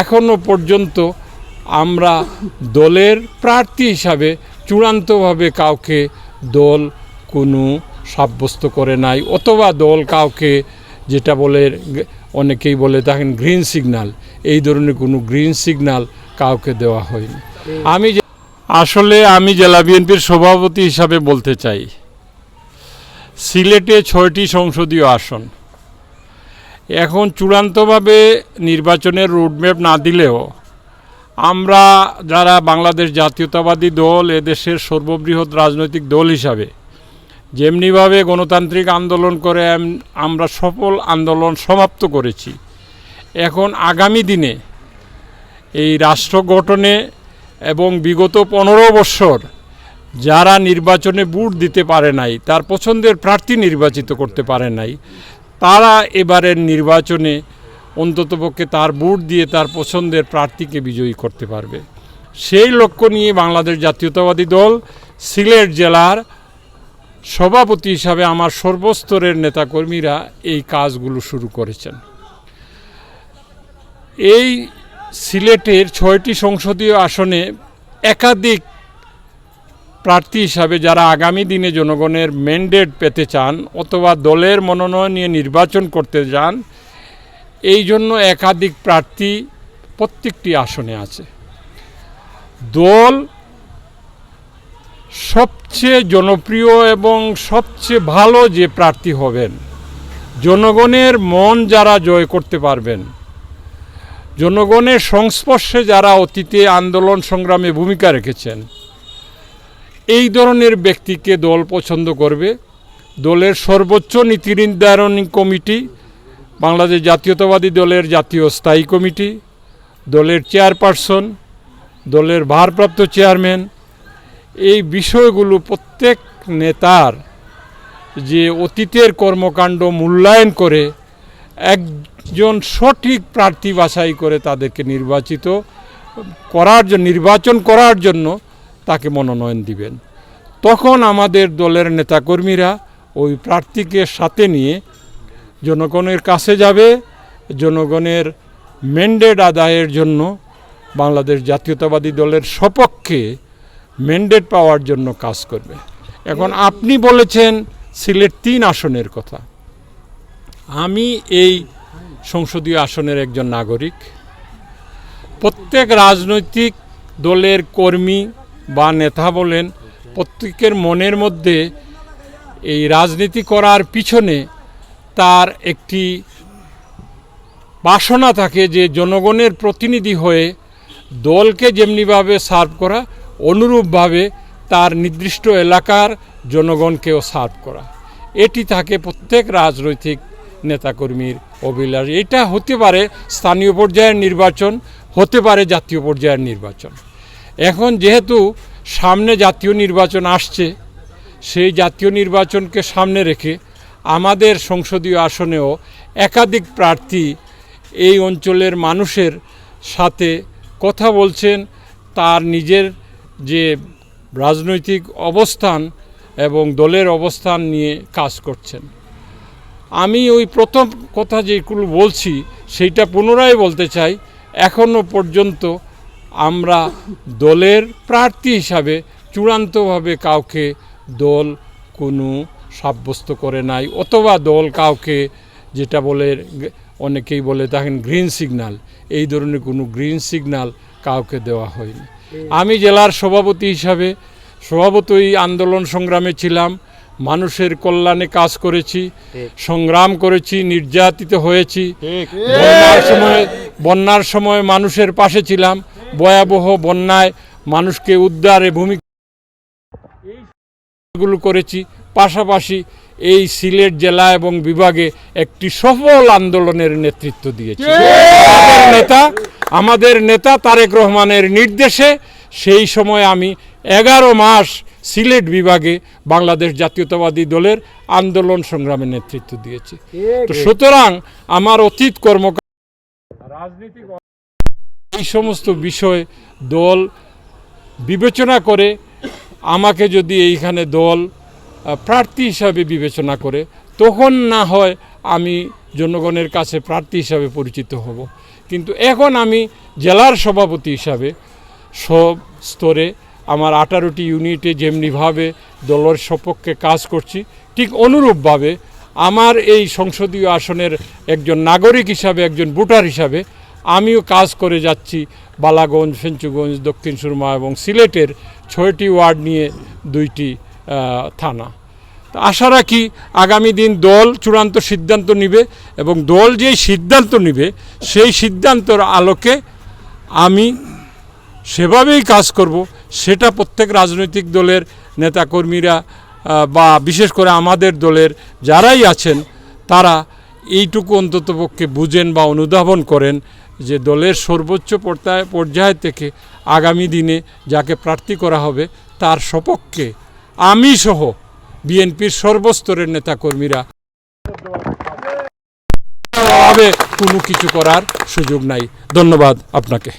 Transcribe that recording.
এখনও পর্যন্ত আমরা দলের প্রার্থী হিসাবে চূড়ান্তভাবে কাউকে দল কোনো সাব্যস্ত করে নাই, অথবা দল কাউকে যেটা বলে, অনেকেই বলে থাকেন গ্রিন সিগনাল এই ধরনের কোনো গ্রিন সিগনাল কাউকে দেওয়া হয়নি। আমি আসলে আমি জেলা বিএনপির সভাপতি হিসাবে বলতে চাই। সিলেটে ছয়টি সংসদীয় আসন। এখন চূড়ান্তভাবে নির্বাচনের রোডম্যাপ না দিলেও আমরা যারা বাংলাদেশ জাতীয়তাবাদী দল, এদেশের সর্ববৃহৎ রাজনৈতিক দল হিসাবে যেমনিভাবে গণতান্ত্রিক আন্দোলন করে আমরা সফল আন্দোলন সমাপ্ত করেছি। এখন আগামী দিনে এই রাষ্ট্র গঠনে এবং বিগত পনেরো বৎসর যারা নির্বাচনে বুট দিতে পারে নাই, তার পছন্দের প্রার্থী নির্বাচিত করতে পারে নাই তারা এবারের নির্বাচনে অন্ততপক্ষে তার বুট দিয়ে তার পছন্দের প্রার্থীকে বিজয়ী করতে পারবে। সেই লক্ষ্য নিয়ে বাংলাদেশ জাতীয়তাবাদী দল সিলেট জেলার সভাপতি হিসাবে আমার সর্বস্তরের নেতাকর্মীরা এই কাজগুলো শুরু করেছেন। এই সিলেটের ছয়টি সংসদীয় আসনে একাধিক প্রার্থী হিসাবে যারা আগামী দিনে জনগণের ম্যান্ডেট পেতে চান অথবা দলের মনোনয়ন নিয়ে নির্বাচন করতে যান, এই জন্য একাধিক প্রার্থী প্রত্যেকটি আসনে আছে। দল সবচেয়ে জনপ্রিয় এবং সবচেয়ে ভালো যে প্রার্থী হবেন, জনগণের মন যারা জয় করতে পারবেন, জনগণের সংস্পর্শে যারা অতীতে আন্দোলন সংগ্রামে ভূমিকা রেখেছেন এই ধরনের ব্যক্তিকে দল পছন্দ করবে। দলের সর্বোচ্চ নীতি নির্ধারণী কমিটি, বাংলাদেশ জাতীয়তাবাদী দলের জাতীয় স্থায়ী কমিটি, দলের চেয়ারপারসন, দলের ভারপ্রাপ্ত চেয়ারম্যান। এই বিষয়গুলো প্রত্যেক নেতার যে অতীতের কর্মকাণ্ড মূল্যায়ন করে, একজন সঠিক প্রার্থী বাছাই করে তাদেরকে নির্বাচিত করার জন্য নির্বাচন করার জন্য তাকে মনোনয়ন দিবেন। তখন আমাদের দলের নেতাকর্মীরা ওই প্রার্থীকে সাথে নিয়ে জনগণের কাছে যাবে, জনগণের ম্যান্ডেট আদায়ের জন্য বাংলাদেশ জাতীয়তাবাদী দলের সপক্ষে ম্যান্ডেট পাওয়ার জন্য কাজ করবে। এখন আপনি বলেছেন সিলেট তিন আসনের কথা। আমি এই সংসদীয় আসনের একজন নাগরিক। প্রত্যেক রাজনৈতিক দলের কর্মী বা নেতা বলেন, প্রত্যেকের মনের মধ্যে এই রাজনীতি করার পিছনে তার একটি বাসনা থাকে যে জনগণের প্রতিনিধি হয়ে দলকে যেমনিভাবে সার্ভ করা, অনুরূপভাবে তার নির্দিষ্ট এলাকার জনগণকেও সার্ভ করা। এটি থাকে প্রত্যেক রাজনৈতিক নেতাকর্মীর অভিলাষ। এটা হতে পারে স্থানীয় পর্যায়ের নির্বাচন, হতে পারে জাতীয় পর্যায়ের নির্বাচন। এখন যেহেতু সামনে জাতীয় নির্বাচন আসছে, সেই জাতীয় নির্বাচনকে সামনে রেখে আমাদের সংসদীয় আসনেও একাধিক প্রার্থী এই অঞ্চলের মানুষের সাথে কথা বলছেন। তার নিজের যে রাজনৈতিক অবস্থান এবং দলের অবস্থান নিয়ে কাজ করছেন। আমি ওই প্রথম কথা যেগুলো বলছি, সেইটা পুনরায় বলতে চাই এখনও পর্যন্ত আমরা দলের প্রার্থী হিসাবে চূড়ান্তভাবে কাউকে দল কোনো সাব্যস্ত করে নাই অথবা দল কাউকে যেটা বলে অনেকেই বলে থাকেন গ্রিন সিগনাল এই ধরনের কোনো গ্রিন সিগনাল কাউকে দেওয়া হয়নি। আমি জেলার সভাপতি হিসাবে সভাপতি আন্দোলন সংগ্রামে ছিলাম মানুষের কল্যাণে কাজ করেছি সংগ্রাম করেছি নির্যাতিত হয়েছি। বন্যার সময় বন্যার সময় মানুষের পাশে ছিলাম ভয়াবহ বন্যায় মানুষকে উদ্ধারে ভূমিকা গুলো করেছি। পাশাপাশি এই সিলেট জেলা এবং বিভাগে একটি সফল আন্দোলনের নেতৃত্ব দিয়েছি। নেতা আমাদের নেতা তারেক রহমানের নির্দেশে সেই সময় আমি এগারো মাস সিলেট বিভাগে বাংলাদেশ জাতীয়তাবাদী দলের আন্দোলন সংগ্রামে নেতৃত্ব দিয়েছি। তো সুতরাং আমার অতীত কর্মকাণ্ড রাজনীতিক এই সমস্ত বিষয় দল বিবেচনা করে, আমাকে যদি এইখানে দল প্রার্থী হিসাবে বিবেচনা করে, তখন না হয় আমি জনগণের কাছে প্রার্থী হিসাবে পরিচিত হব। কিন্তু এখন আমি জেলার সভাপতি হিসাবে সব স্তরে আমার আঠারোটি ইউনিটে যেমনিভাবে দলের সপক্ষে কাজ করছি, ঠিক অনুরূপভাবে আমার এই সংসদীয় আসনের একজন নাগরিক হিসাবে, একজন ভোটার হিসাবে আমিও কাজ করে যাচ্ছি বালাগঞ্জ, ফেঞ্চুগঞ্জ, দক্ষিণ সুরমা এবং সিলেটের ছয়টি ওয়ার্ড নিয়ে দুইটি থানা। আশা রাখি আগামী দিন দল চূড়ান্ত সিদ্ধান্ত নিবে এবং দল যেই সিদ্ধান্ত নিবে, সেই সিদ্ধান্তর আলোকে আমি সেভাবেই কাজ করব। সেটা প্রত্যেক রাজনৈতিক দলের নেতাকর্মীরা বা বিশেষ করে আমাদের দলের যারাই আছেন, তারা এইটুকু অন্ততপক্ষে বুঝেন বা অনুধাবন করেন যে দলের সর্বোচ্চ পর্যায় পর্যায় থেকে আগামী দিনে যাকে প্রার্থী করা হবে, তার সপক্ষে আমি সহ বিএনপির সর্বস্তরের নেতাকর্মীরা কোনো কিছু করার সুযোগ নাই। ধন্যবাদ আপনাকে।